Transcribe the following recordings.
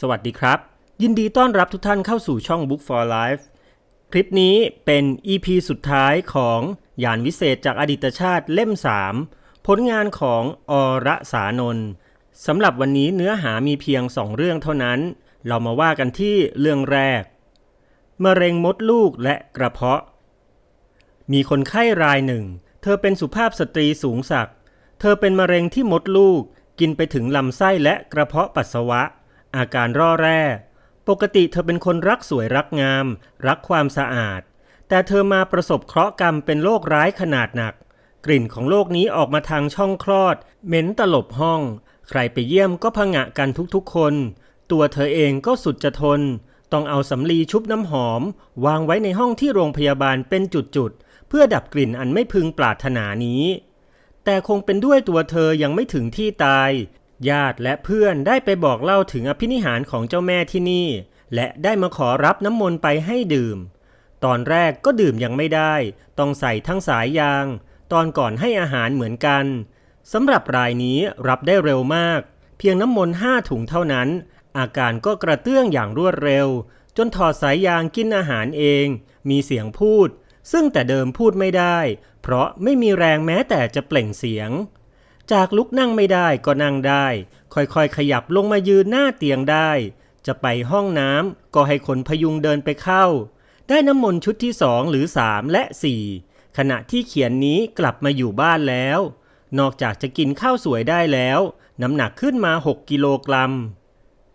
สวัสดีครับ ยินดีต้อนรับทุกท่านเข้าสู่ช่อง Book for Life คลิปนี้เป็น EP สุดท้ายของยานวิเศษจากอดีตชาติเล่ม 3 ผลงานของอระสานนท์สำหรับวันนี้เนื้อหามีเพียง 2 เรื่องเท่านั้น เรามาว่ากันที่เรื่องแรกมะเร็งมดลูกและกระเพาะ มีคนไข้รายหนึ่ง เธอเป็นสุภาพสตรีสูงศักดิ์เธอเป็นมะเร็งที่มดลูกกินไปถึงลำไส้และกระเพาะปัสสาวะ อาการร่อแร่ ปกติเธอเป็นคนรักสวยรักงาม รักความสะอาด แต่เธอมาประสบเคราะห์กรรมเป็นโรคร้ายขนาดหนัก กลิ่นของโรคนี้ออกมาทางช่องคลอด เหม็นตลบห้อง ใครไปเยี่ยมก็พงะกันทุกๆคน ตัวเธอเองก็สุดจะทน ต้องเอาสำลีชุบน้ำหอม วางไว้ในห้องที่โรงพยาบาลเป็นจุดๆ เพื่อดับกลิ่นอันไม่พึงปรารถนานี้แต่คงเป็นด้วยตัวเธอยังไม่ถึงที่ตาย ญาติและเพื่อนได้ไปบอกเล่าถึงอภินิหารของเจ้าแม่ที่นี่ และได้มาขอรับน้ำมนต์ไปให้ดื่ม ตอนแรกก็ดื่มยังไม่ได้ ต้องใส่ทั้งสายยาง ตอนก่อนให้อาหารเหมือนกันสำหรับรายนี้รับได้เร็วมาก เพียงน้ำมนต์ห้าถุงเท่านั้น อาการก็กระเตื้องอย่างรวดเร็ว จนถอดสายยางกินอาหารเอง มีเสียงพูด ซึ่งแต่เดิมพูดไม่ได้ เพราะไม่มีแรงแม้แต่จะเปล่งเสียง จากลุกนั่งไม่ได้ก็นั่งได้ ค่อยๆ ขยับลงมายืนหน้าเตียงได้ จะไปห้องน้ำก็ให้คนพยุงเดินไปเข้า ได้น้ำมนต์ชุดที่สองหรือสามและสี่ขณะที่เขียนนี้กลับมาอยู่บ้านแล้ว นอกจากจะกินข้าวสวยได้แล้ว น้ำหนักขึ้นมา 6 กิโลกรัม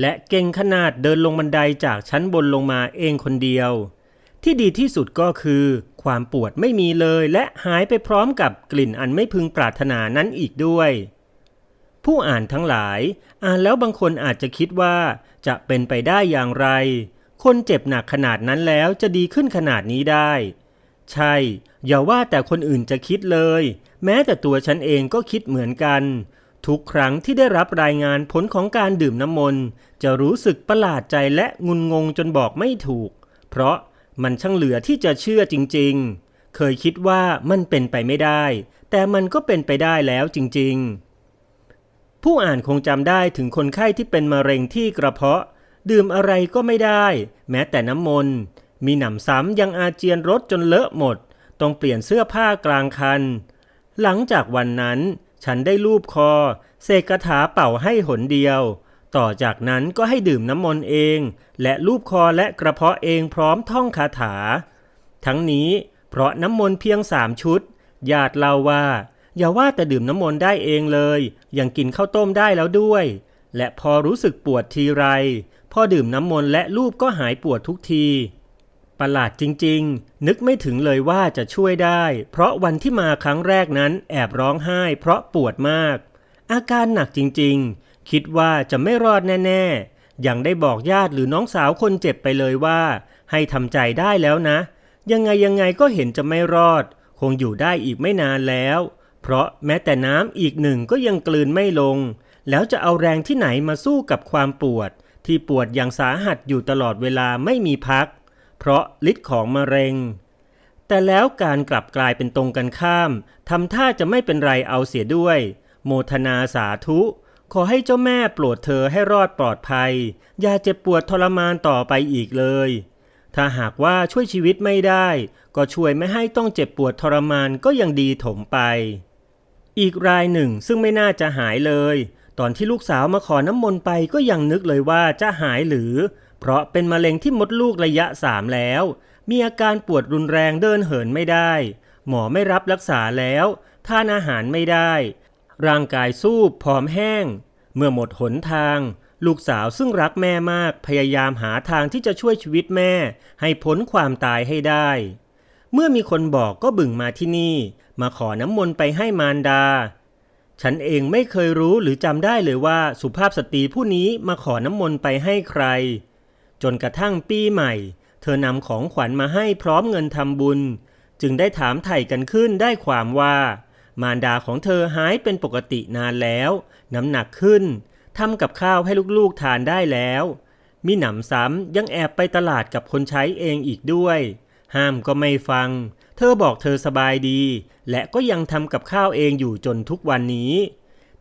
และเก่งขนาดเดินลงบันไดจากชั้นบนลงมาเองคนเดียว ที่ดีที่สุดก็คือ ความปวดไม่มีเลยและหายไปพร้อมกับกลิ่นอันไม่พึงปรารถนานั้นอีกด้วย ผู้อ่านทั้งหลาย อ่านแล้วบางคนอาจจะคิดว่าจะเป็นไปได้อย่างไร คนเจ็บหนักขนาดนั้นแล้วจะดีขึ้นขนาดนี้ได้ ใช่ อย่าว่าแต่คนอื่นจะคิดเลย แม้แต่ตัวฉันเองก็คิดเหมือนกัน ทุกครั้งที่ได้รับรายงานผลของการดื่มน้ำมนต์จะรู้สึกประหลาดใจและงุนงงจนบอกไม่ถูก เพราะ มันช่างเหลือที่จะเชื่อจริงๆ เคยคิดว่ามันเป็นไปไม่ได้ แต่มันก็เป็นไปได้แล้วจริงๆ ผู้อ่านคงจำได้ถึงคนไข้ที่เป็นมะเร็งที่กระเพาะ ดื่มอะไรก็ไม่ได้ แม้แต่น้ำมนต์มีหนำซ้ำยังอาเจียนรถจนเลอะหมด ต้องเปลี่ยนเสื้อผ้ากลางคัน หลังจากวันนั้น ฉันได้ลูบคอ เสกคาถาเป่าให้หนเดียว ต่อจากนั้นก็ให้ดื่มน้ำมนต์เอง และลูบคอและกระเพาะเองพร้อมท่องคาถา ทั้งนี้เพราะน้ำมนต์เพียงสามชุดญาติเล่าว่า อย่าว่าแต่ดื่มน้ำมนต์ได้เองเลย ยังกินข้าวต้มได้แล้วด้วย และพอรู้สึกปวดทีไร พอดื่มน้ำมนต์และลูบก็หายปวดทุกทีประหลาดจริงๆ นึกไม่ถึงเลยว่าจะช่วยได้ เพราะวันที่มาครั้งแรกนั้นแอบร้องไห้ เพราะปวดมาก อาการหนักจริงๆ คิดว่าจะไม่รอดแน่ๆ ยังได้บอกญาติหรือน้องสาวคนเจ็บไปเลยว่า ให้ทำใจได้แล้วนะ ยังไงยังไงก็เห็นจะไม่รอด คงอยู่ได้อีกไม่นานแล้ว เพราะแม้แต่น้ำอีกหนึ่งก็ยังกลืนไม่ลง แล้วจะเอาแรงที่ไหนมาสู้กับความปวด ที่ปวดอย่างสาหัสอยู่ตลอดเวลาไม่มีพัก เพราะฤทธิ์ของมะเร็ง แต่แล้วการกลับกลายเป็นตรงกันข้ามทำท่าจะไม่เป็นไรเอาเสียด้วย โมทนาสาธุ ขอให้เจ้าแม่โปรดเธอให้รอดปลอดภัย อย่าเจ็บปวดทรมานต่อไปอีกเลย ถ้าหากว่าช่วยชีวิตไม่ได้ ก็ช่วยไม่ให้ต้องเจ็บปวดทรมานก็ยังดีถมไป อีกรายหนึ่งซึ่งไม่น่าจะหายเลย ตอนที่ลูกสาวมาขอน้ำมนต์ไปก็ยังนึกเลยว่าจะหายหรือ เพราะเป็นมะเร็งที่มดลูกระยะสามแล้ว มีอาการปวดรุนแรงเดินเหินไม่ได้ หมอไม่รับรักษาแล้วทานอาหารไม่ได้ ร่างกายสู้ผอมแห้ง เมื่อหมดหนทาง ลูกสาวซึ่งรักแม่มากพยายามหาทางที่จะช่วยชีวิตแม่ ให้พ้นความตายให้ได้ เมื่อมีคนบอกก็บึ่งมาที่นี่ มาขอน้ำมนต์ไปให้มารดา ฉันเองไม่เคยรู้หรือจำได้เลยว่าสุภาพสตรีผู้นี้มาขอน้ำมนต์ไปให้ใคร จนกระทั่งปีใหม่ เธอนำของขวัญมาให้พร้อมเงินทำบุญ จึงได้ถามไถ่กันขึ้นได้ความว่า มารดาของเธอหายเป็นปกตินานแล้ว น้ำหนักขึ้นทำกับข้าวให้ลูกๆทานได้แล้วมีหนำซ้ำยังแอบไปตลาดกับคนใช้เองอีกด้วย ห้ามก็ไม่ฟัง เธอบอกเธอสบายดี และก็ยังทำกับข้าวเองอยู่จนทุกวันนี้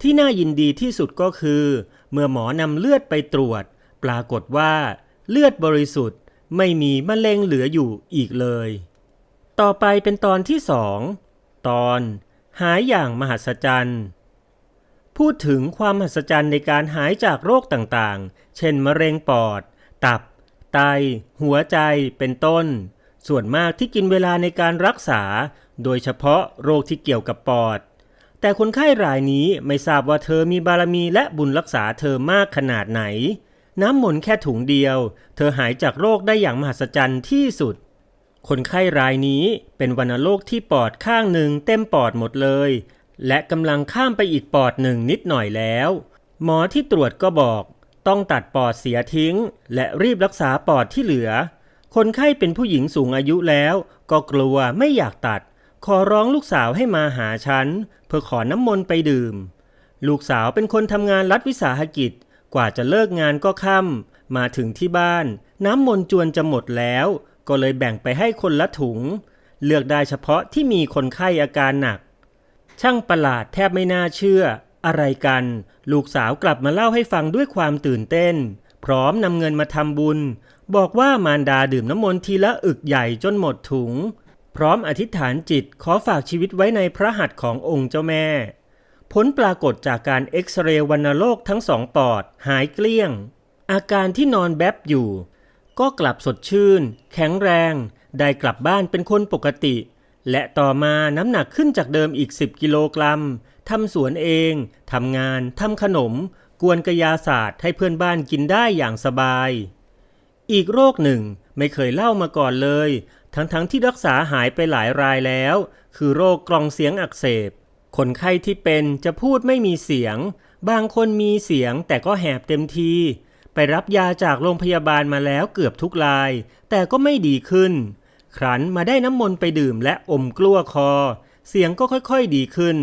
ที่น่ายินดีที่สุดก็คือ เมื่อหมอนำเลือดไปตรวจ ปรากฏว่า เลือดบริสุทธิ์ไม่มีมะเร็งเหลืออยู่อีกเลย ต่อไปเป็นตอนที่สอง ตอน หายอย่างมหัศจรรย์ พูดถึงความมหัศจรรย์ในการหายจากโรคต่างๆ เช่นมะเร็งปอด ตับ ไต หัวใจ เป็นต้น ส่วนมากที่กินเวลาในการรักษา โดยเฉพาะโรคที่เกี่ยวกับปอด แต่คนไข้รายนี้ไม่ทราบว่าเธอมีบารมีและบุญรักษาเธอมากขนาดไหน น้ำมนต์แค่ถุงเดียว เธอหายจากโรคได้อย่างมหัศจรรย์ที่สุด คนไข้รายนี้เป็นวัณโรคที่ปอดข้างหนึ่งเต็มปอดหมดเลย และกำลังข้ามไปอีกปอดหนึ่งนิดหน่อยแล้ว หมอที่ตรวจก็บอก ต้องตัดปอดเสียทิ้ง และรีบรักษาปอดที่เหลือ คนไข้เป็นผู้หญิงสูงอายุแล้ว ก็กลัวไม่อยากตัด ขอร้องลูกสาวให้มาหาฉัน เพื่อขอน้ำมนต์ไปดื่ม ลูกสาวเป็นคนทำงานรัฐวิสาหกิจ กว่าจะเลิกงานก็ค่ำมาถึงที่บ้าน น้ำมนต์จวนจะหมดแล้ว ก็เลยแบ่งไปให้คนละถุง เลือกได้เฉพาะที่มีคนไข้อาการหนัก ช่างประหลาดแทบไม่น่าเชื่อ อะไรกัน ลูกสาวกลับมาเล่าให้ฟังด้วยความตื่นเต้น พร้อมนำเงินมาทำบุญ บอกว่ามารดาดื่มน้ำมนต์ทีละอึกใหญ่จนหมดถุง พร้อมอธิษฐานจิตขอฝากชีวิตไว้ในพระหัตถ์ขององค์เจ้าแม่ ผลปรากฏจากการเอ็กซเรย์วัณโรคทั้งสองปอด หายเกลี้ยง อาการที่นอนแบบอยู่ ก็กลับสดชื่น แข็งแรง ได้กลับบ้านเป็นคนปกติ และต่อมาน้ำหนักขึ้นจากเดิมอีก 10 กิโลกรัมทำสวนเองทำงานทำขนม กวนกระยาศาสตร์ให้เพื่อนบ้านกินได้อย่างสบาย อีกโรคหนึ่งไม่เคยเล่ามาก่อนเลย ทั้งๆทที่รักษาหายไปหลายรายแล้ว คือโรคกล่องเสียงอักเสบ คนไข้ที่เป็นจะพูดไม่มีเสียง บางคนมีเสียงแต่ก็แหบเต็มที ไปรับยาจากโรงพยาบาลมาแล้วเกือบทุกราย แต่ก็ไม่ดีขึ้น ครั้นมาได้น้ำมนต์ไปดื่มและอมกลั้วคอ เสียงก็ค่อยๆดีขึ้น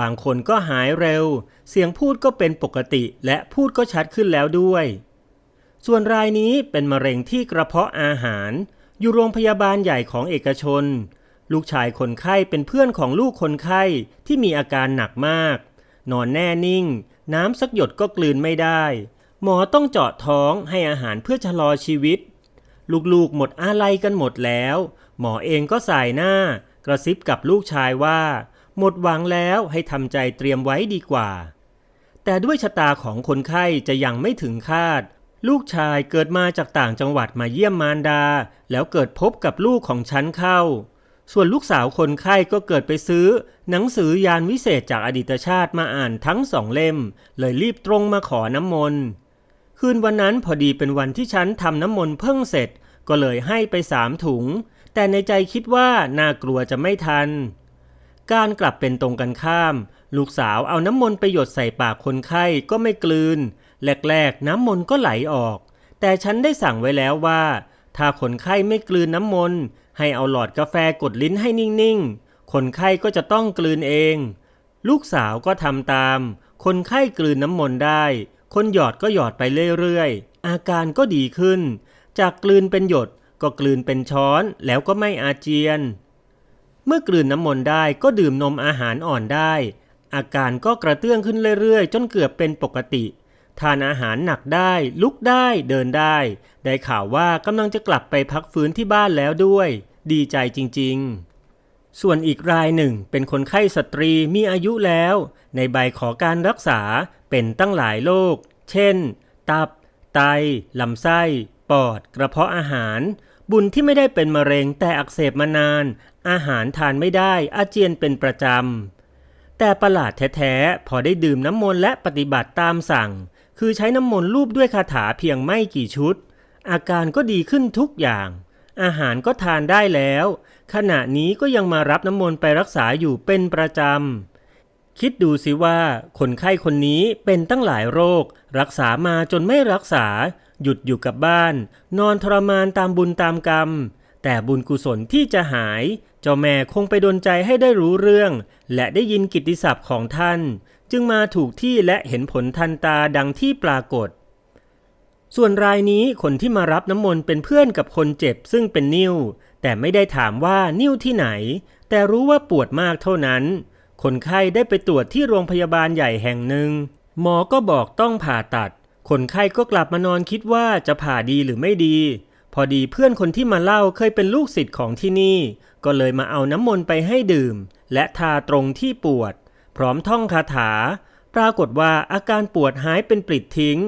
บางคนก็หายเร็ว เสียงพูดก็เป็นปกติและพูดก็ชัดขึ้นแล้วด้วย ส่วนรายนี้เป็นมะเร็งที่กระเพาะอาหาร อยู่โรงพยาบาลใหญ่ของเอกชน ลูกชายคนไข้เป็นเพื่อนของลูกคนไข้ที่มีอาการหนักมาก นอนแน่นิ่ง น้ำสักหยดก็กลืนไม่ได้ หมอต้องเจาะท้องให้อาหารเพื่อชะลอชีวิต ลูกๆหมดอาลัยกันหมดแล้ว หมอเองก็สายหน้า กระซิบกับลูกชายว่า หมดหวังแล้วให้ทำใจเตรียมไว้ดีกว่า แต่ด้วยชะตาของคนไข้จะยังไม่ถึงคาด ลูกชายเกิดมาจากต่างจังหวัดมาเยี่ยมมารดา แล้วเกิดพบกับลูกของฉันเข้า ส่วนลูกสาวคนไข้ก็เกิดไปซื้อ หนังสือยานวิเศษจากอดีตชาติมาอ่านทั้งสองเล่ม เลยรีบตรงมาขอน้ำมนต์ คืนวันนั้นพอดีเป็นวันที่ฉันทำน้ำมนต์เพิ่งเสร็จ ก็เลยให้ไปสามถุง แต่ในใจคิดว่าน่ากลัวจะไม่ทัน การกลับเป็นตรงกันข้าม ลูกสาวเอาน้ำมนต์ไปหยดใส่ปากคนไข้ก็ไม่กลืน แรกๆ น้ำมนต์ก็ไหลออก แต่ฉันได้สั่งไว้แล้วว่า ถ้าคนไข้ไม่กลืนน้ำมนต์ให้เอาหลอดกาแฟกดลิ้นให้นิ่งๆ คนไข้ก็จะต้องกลืนเอง ลูกสาวก็ทำตาม คนไข้กลืนน้ำมนต์ได้ คนหยอดก็หยอดไปเรื่อยๆ อาการก็ดีขึ้น จากกลืนเป็นหยดก็กลืนเป็นช้อนแล้วก็ไม่อาเจียน เมื่อกลืนน้ำมนต์ได้ก็ดื่มนมอาหารอ่อนได้ อาการก็กระเตื้องขึ้นเรื่อยๆ จนเกือบเป็นปกติ ทานอาหารหนักได้ ลุกได้เดินได้ ได้ข่าวว่ากำลังจะกลับไปพักฟื้นที่บ้านแล้วด้วย ดีใจจริงๆ ส่วนอีกรายหนึ่งเป็นคนไข้สตรีมีอายุแล้ว ในใบขอการรักษาเป็นตั้งหลายโรค เช่น ตับ ไต ลำไส้ ปอด กระเพาะอาหาร บุญที่ไม่ได้เป็นมะเร็งแต่อักเสบมานาน อาหารทานไม่ได้อาเจียนเป็นประจำ แต่ประหลาดแท้ๆ พอได้ดื่มน้ำมนต์และปฏิบัติตามสั่ง คือใช้น้ำมนต์รูปด้วยคาถาเพียงไม่กี่ชุด อาการก็ดีขึ้นทุกอย่าง อาหารก็ทานได้แล้ว ขณะนี้ก็ยังมารับน้ำมนต์ไปรักษาอยู่เป็นประจำ คิดดูสิว่า คนไข้คนนี้เป็นตั้งหลายโรค รักษามาจนไม่รักษา หยุดอยู่กับบ้าน นอนทรมานตามบุญตามกรรม แต่บุญกุศลที่จะหาย เจ้าแม่คงไปดนใจให้ได้รู้เรื่อง และได้ยินกิตติศัพท์ของท่าน จึงมาถูกที่และเห็นผลทันตาดังที่ปรากฏ ส่วนรายนี้คนที่มารับน้ำมนต์เป็นเพื่อนกับคนเจ็บซึ่งเป็นนิ้ว แต่ไม่ได้ถามว่านิ้วที่ไหน แต่รู้ว่าปวดมากเท่านั้น คนไข้ได้ไปตรวจที่โรงพยาบาลใหญ่แห่งหนึ่ง หมอก็บอกต้องผ่าตัด คนไข้ก็กลับมานอนคิดว่าจะผ่าดีหรือไม่ดี พอดีเพื่อนคนที่มาเล่าเคยเป็นลูกศิษย์ของที่นี่ ก็เลยมาเอาน้ำมนต์ไปให้ดื่ม และทาตรงที่ปวด พร้อมท่องคาถา ปรากฏว่าอาการปวดหายเป็นปลิดทิ้ง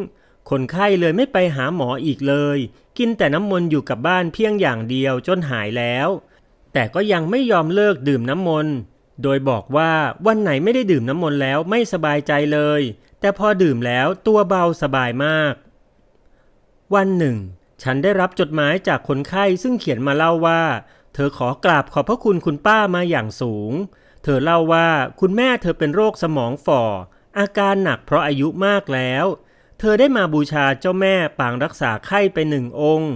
คนไข้เลยไม่ไปหาหมออีกเลย กินแต่น้ำมนต์อยู่กับบ้านเพียงอย่างเดียวจนหายแล้ว แต่ก็ยังไม่ยอมเลิกดื่มน้ำมนต์ โดยบอกว่าวันไหนไม่ได้ดื่มน้ำมนต์แล้วไม่สบายใจเลย แต่พอดื่มแล้วตัวเบาสบายมาก วันหนึ่ง ฉันได้รับจดหมายจากคนไข้ซึ่งเขียนมาเล่าว่า เธอขอกราบขอบพระคุณคุณป้ามาอย่างสูง เธอเล่าว่าคุณแม่เธอเป็นโรคสมองฝ่ออาการหนักเพราะอายุมากแล้ว เธอได้มาบูชาเจ้าแม่ปางรักษาไข้ไปหนึ่งองค์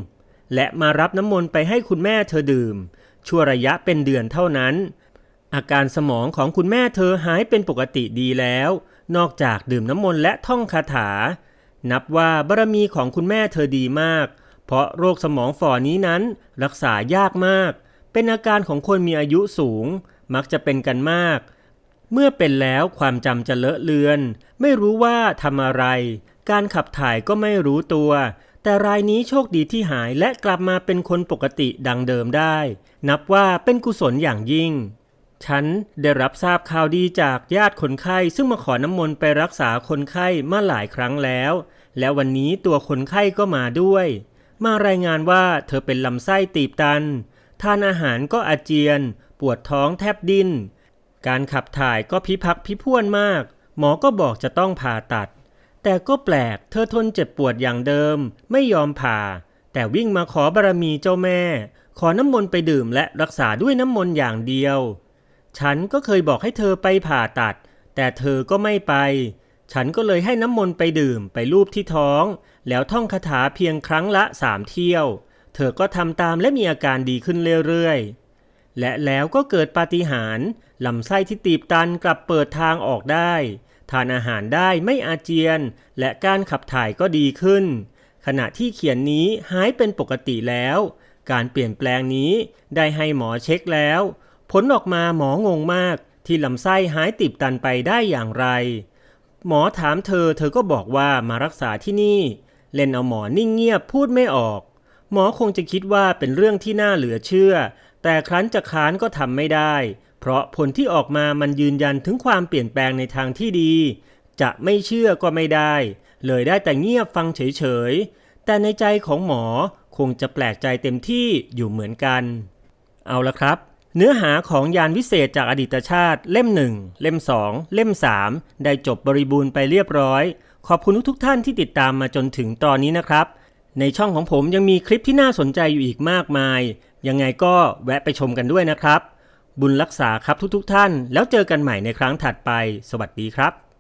และมารับน้ำมนต์ไปให้คุณแม่เธอดื่ม ชั่วระยะเป็นเดือนเท่านั้น อาการสมองของคุณแม่เธอหายเป็นปกติดีแล้ว นอกจากดื่มน้ำมนต์และท่องคาถา นับว่าบารมีของคุณแม่เธอดีมาก เพราะโรคสมองฝ่อนี้นั้นรักษายากมาก เป็นอาการของคนมีอายุสูง มักจะเป็นกันมาก เมื่อเป็นแล้วความจำจะเลอะเลือน ไม่รู้ว่าทำอะไร การขับถ่ายก็ไม่รู้ตัว แต่รายนี้โชคดีที่หายและกลับมาเป็นคนปกติดังเดิมได้ นับว่าเป็นกุศลอย่างยิ่ง ฉันได้รับทราบข่าวดีจากญาติคนไข้ ซึ่งมาขอน้ำมนต์ไปรักษาคนไข้มาหลายครั้งแล้ว และวันนี้ตัวคนไข้ก็มาด้วย มารายงานว่าเธอเป็นลำไส้ตีบตัน ทานอาหารก็อาเจียน ปวดท้องแทบดิ้นการขับถ่ายก็พิพักพิพ่วนมาก หมอก็บอกจะต้องผ่าตัด แต่ก็แปลกเธอทนเจ็บปวดอย่างเดิม ไม่ยอมผ่า แต่วิ่งมาขอบารมีเจ้าแม่ ขอน้ำมนต์ไปดื่มและรักษาด้วยน้ำมนต์อย่างเดียว ฉันก็เคยบอกให้เธอไปผ่าตัด แต่เธอก็ไม่ไป ฉันก็เลยให้น้ำมนต์ไปดื่มไปลูบที่ท้อง แล้วท่องคาถาเพียงครั้งละสามเที่ยว เธอก็ทำตามและมีอาการดีขึ้นเรื่อยๆ และแล้วก็เกิดปาฏิหาริย์ลำไส้ที่ตีบตันกลับเปิดทางออกได้ ทานอาหารได้ไม่อาเจียน และการขับถ่ายก็ดีขึ้น ขณะที่เขียนนี้หายเป็นปกติแล้ว การเปลี่ยนแปลงนี้ได้ให้หมอเช็คแล้ว ผลออกมาหมองงมากที่ลำไส้หายตีบตันไปได้อย่างไร หมอถามเธอเธอก็บอกว่ามารักษาที่นี่ เล่นเอาหมอนิ่งเงียบพูดไม่ออก หมอคงจะคิดว่าเป็นเรื่องที่น่าเหลือเชื่อ แต่ครั้นจะค้านก็ทำไม่ได้ เพราะผลที่ออกมามันยืนยันถึงความเปลี่ยนแปลงในทางที่ดี จะไม่เชื่อก็ไม่ได้ เลยได้แต่เงียบฟังเฉยๆ แต่ในใจของหมอคงจะแปลกใจเต็มที่อยู่เหมือนกัน เอาละครับ เนื้อหาของยานวิเศษจากอดีตชาติเล่ม1เล่ม2เล่ม3ได้จบบริบูรณ์ไปเรียบร้อย ขอบคุณทุกๆท่านที่ติดตามมาจนถึงตอนนี้นะครับ ในช่องของผมยังมีคลิปที่น่าสนใจอยู่อีกมากมาย ยังไงก็แวะไปชมกันด้วยนะครับ บุญรักษาครับทุกๆท่าน แล้วเจอกันใหม่ในครั้งถัดไป สวัสดีครับ